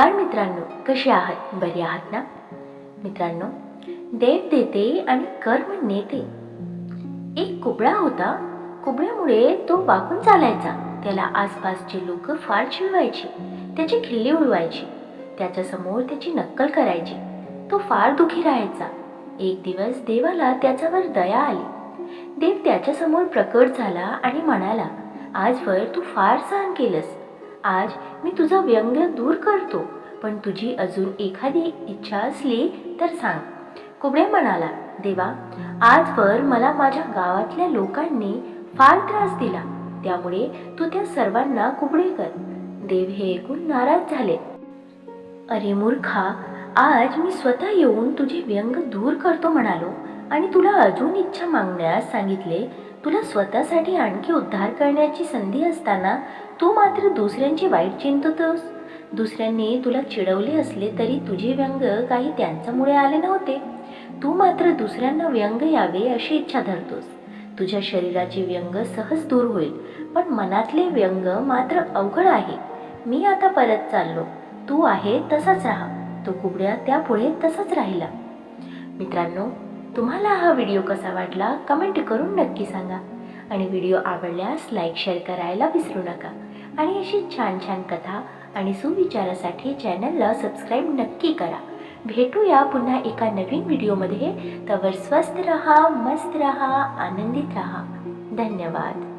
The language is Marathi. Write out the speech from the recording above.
नमस्कार मित्रांनो कसे आहात? बरे आहात ना? मित्रांनो देव देते आणि कर्म नेते. एक कुबळा होता. कुबळ्यामुळे तो वाकून चालायचा. त्याला आसपासचे लोक फार चिडवायचे. त्याची खिल्ली उडवायची. त्याच्यासमोर त्याची नक्कल करायची. तो फार दुखी राहायचा. एक दिवस देवाला त्याच्यावर दया आली. देव त्याच्यासमोर प्रकट झाला आणि म्हणाला आजवर तू फार सहन केलंस. आज मी तुझा व्यंग दूर करतो. पण तुझी अजून एखादी इच्छा असली तर सांग. कुबड्या म्हणाला देवा आजवर मला माझ्या गावातल्या लोकांनी फार त्रास दिला. त्यामुळे तू त्या सर्वांना कुबडे कर. देव हे ऐकून नाराज झाले. अरे मूर्खा आज मी स्वतः येऊन तुझे व्यंग दूर करतो म्हणालो आणि तुला अजून इच्छा मागण्यास सांगितले. तुला स्वतःसाठी आणखी उद्धार करण्याची संधी असताना तू मात्र दुसऱ्यांची वाईट चिंततोस. दुसऱ्यांनी तुला चिडवले असले तरी तुझे व्यंग काही त्यांच्यामुळे आले नव्हते. तू मात्र दुसऱ्यांना व्यंग यावे अशी इच्छा धरतोस. तुझ्या शरीराचे व्यंग सहज दूर होईल पण मनातले व्यंग मात्र अवघड आहे. मी आता परत चाललो. तू आहे तसाच राहा. तो कुबड्या त्यापुढे तसाच राहिला. मित्रांनो तुम्हाला हा व्हिडिओ कसा वाटला कमेंट करून नक्की सांगा. आणि व्हिडिओ आवडल्यास लाईक शेअर करायला विसरू नका. आणि अशी छान छान कथा आणि सुविचारासाठी चॅनलला सबस्क्राईब नक्की करा. भेटूया पुन्हा एका नवीन व्हिडिओमध्ये. तवर स्वस्त रहा मस्त रहा आनंदित रहा. धन्यवाद.